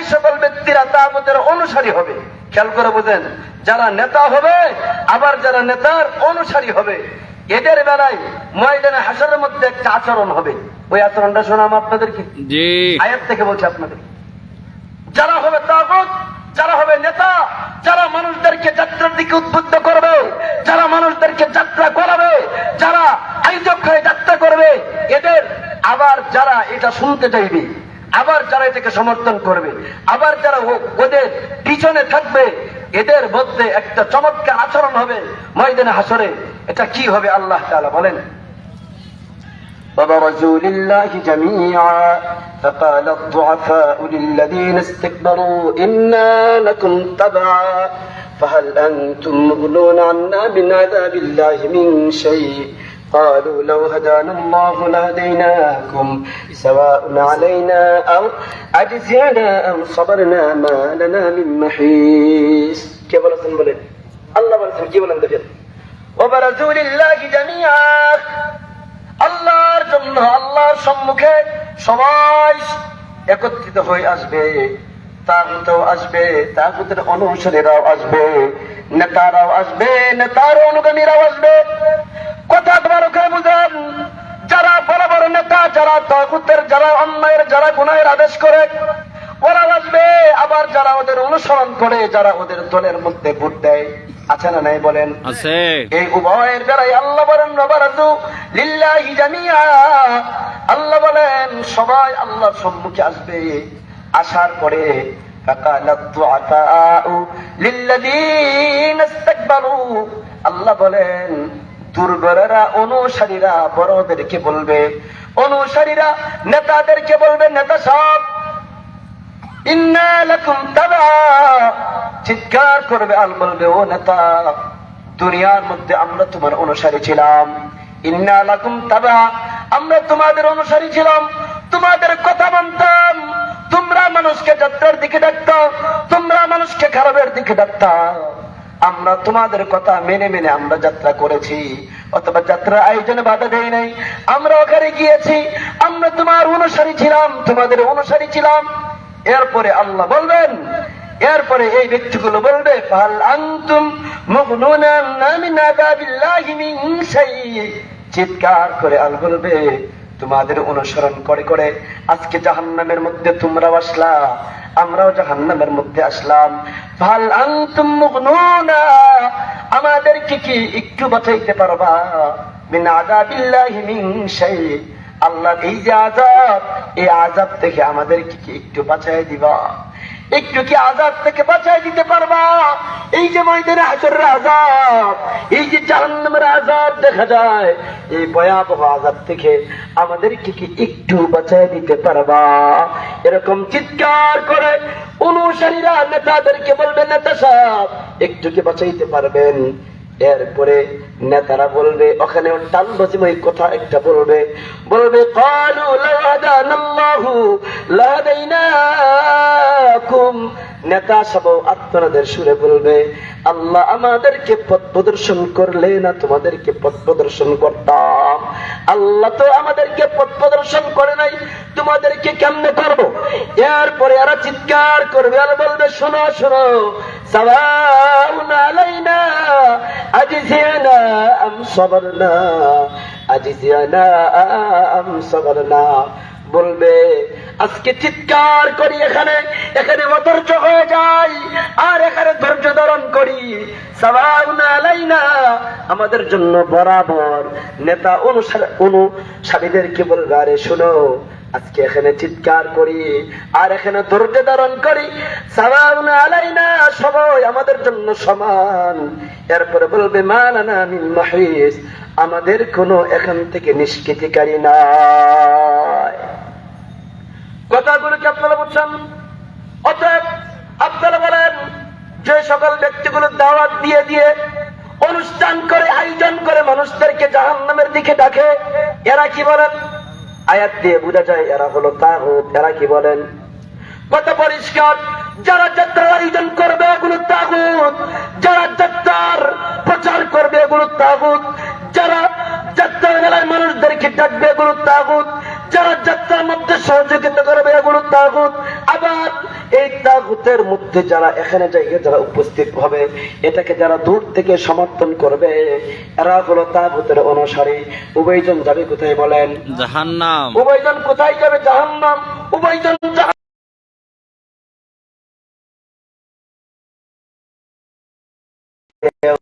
এই সকল ব্যক্তিরা তাগুতের অনুসারী হবে। খেয়াল করে বোঝেন যারা নেতা হবে আবার যারা নেতার অনুসারী হবে। এদের বেলায় ময়দানে হাসরের মধ্যে একটা আচরণ হবে। ওই আচরণটা শোনাম আপনাদের কি জি। আয়াত থেকে বলছি আপনাদের যারা হবে তাগুত যারা হবে নেতা যারা মানুষদেরকে যাত্রার দিকে উদ্বুদ্ধ করবে যারা মানুষদেরকে যাত্রা করাবে যারা আয়োজক হয়ে যাত্রা করবে এদের আবার যারা এটা শুনতে চাইবে আবার যারা এটাকে সমর্থন করবে আবার যারা ও- ওদের পিছনে থাকবে এদের মধ্যে একটা চমৎকার আচরণ হবে ময়দানে হাসরে এটা কি হবে আল্লাহ তাআলা বলেন وبرزوا لله جميعا فقال الضعفاء للذين استكبروا إنا لكم تبعا فهل أنتم مغنون عنا من عذاب الله من شيء قالوا لو هدانا الله لهديناكم سواء علينا أو أجزعنا أم صبرنا ما لنا من محيص كيف বলেছেন বলেন আল্লাহ বলেছেন কি বলেন দেখেন وبرزوا لله جميعا আল্লাহর জন্য আল্লাহর সম্মুখে সবাই একত্রিত হয়ে আসবে তাগুতও আসবে তাগুতের অনুসারীরাও আসবে নেতারাও আসবে নেতার অনুগামীরাও আসবে যারা গুনায়ের আদেশ করে ওরা বাঁচবে আবার যারা ওদের অনুসরণ করে যারা ওদের দলের মধ্যে ভোট দেয়। আছে না নাই বলেন? এই উভয়ের দ্বারাই আল্লাহ বলেন রবারাজু লিল্লাহি জামিয়া আল্লাহ বলেন সবাই আল্লাহ সম্মুখে আসবে। আসার পরে আল্লাহ বলেন দুর্বলেরা অনুসারীরা বড়দেরকে বলবে অনুসারীরা, নেতাদেরকে বলবে, নেতা সব চিৎকার করবে আল বলবে, ও নেতা, দুনিয়ার মধ্যে আমরা তোমার অনুসারী ছিলাম। ইন্না লাকুম তাবা, আমরা তোমাদের অনুসারী ছিলাম। তোমাদের কথা মানতাম। তোমরা মানুষকে যাত্রার দিকে ডাকতাম, তোমরা মানুষকে খারাপের দিকে ডাকতাম। আমরা তোমাদের কথা মেনে মেনে আমরা যাত্রা করেছি। অথবা যাত্রা আয়োজনে বাধা দেয় নাই। আমরা ওখানে গিয়েছি, আমরা তোমার অনুসারী ছিলাম, তোমাদের অনুসারী ছিলাম। এরপরে আল্লাহ বলবেন, এরপরে এই ব্যক্তিগুলো বলবে, ফাল আনতুম চিৎকার করে আল বলবে, তোমাদের অনুসরণ করে করে আজকে জাহান্নামের মধ্যে তোমরা আসলা। আমরাও জাহান্নামের মধ্যে আসলাম। ভালো আনতুম মুগনুনা, আমাদেরকে কি একটু বাঁচাইতে পারবা? মিন আযাবিল্লাহি মিন শাই, আল্লাহ এই যে আজাব এই আজাব থেকে আমাদেরকে কি একটু বাঁচাই দিবা? একটু কি আজাদ থেকে বাঁচাই দিতে পারবা? এই যে ময়দানে হাজার আজাদ, এই যে জাহান্নামের আজাদ দেখা যায়, এই ভয়াবহ আজাদ থেকে আমাদেরকে কি একটু বাঁচাই দিতে পারবা? এরকম চিৎকার করে অনুসারীরা, নেতাদেরকে বলবে, নেতা সাহেব, একটু কি বাঁচাইতে পারবেন? এরপরে নেতারা বলবে ওখানে টানবাজিময় কথা একটা বলবে। বলবে, কালু নেতা সব আত্মনাদের সুরে বলবে, আল্লাহ আমাদেরকে পথ প্রদর্শন করলে না তোমাদেরকে পথ প্রদর্শন করতাম? আল্লাহ তো আমাদেরকে পথ প্রদর্শন করে নাই, তোমাদেরকে কেমনে করব? এরপরে এরা চিৎকার করবে আর বলবে, শোনো শোনো সালাউন আলাইনা আজিজিয়ানা আম সাবরনা আজিজিয়ানা আম সাবরনা বলবে, আজকে চিৎকার করি এখানে এখানে অধৈর্য হয়ে যাই, আর এখানে ধৈর্য ধারণ করি। আমাদের জন্য বরাবর নেতা অনুসার অনুসারীদেরকে বলবে, আরে শোনো, আজকে এখানে চিৎকার করি, আর এখানে ধৈর্য ধারণ করি। সালাউন আলাইনা সবাই আমাদের জন্য সমান। এরপরে বলবে মানানা মিন মাহিস, আমাদের কোনো এখান থেকে নিষ্কৃতিকারী নাই। কথাগুলো কি আপনারা বুঝছেন? অতএব আপনারা বলেন, যে সকল ব্যক্তিগুলো দাওয়াত দিয়ে দিয়ে অনুষ্ঠান করে, আয়োজন করে মানুষদেরকে জাহান নামের দিকে ডাকে, এরা কি বলেন? আয়াত দিয়ে বোঝা যায়, এরা হলো তাহুত এরা কি বলেন? কত পরিষ্কার। যারা যাত্রা আয়োজন তাগুত যারা যাত্রার প্রচার করবে এগুলো তাগুত যারা যাত্রার মেলায় মানুষদেরকে ডাকবে এগুলো তাগুত যারা যাত্রার মধ্যে সহযোগিতা করবে এগুলো তাগুত আবার এই তাগুতের মধ্যে যারা এখানে জায়গায় যারা উপস্থিত হবে এটাকে যারা দূর থেকে সমর্থন করবে এরা হলো তাগুতের অনুসারী। উভয়জন যাবে কোথায় বলেন? জাহান্নাম। উভয়জন কোথায় যাবে? জাহান্নাম। উভয়জন Yeah.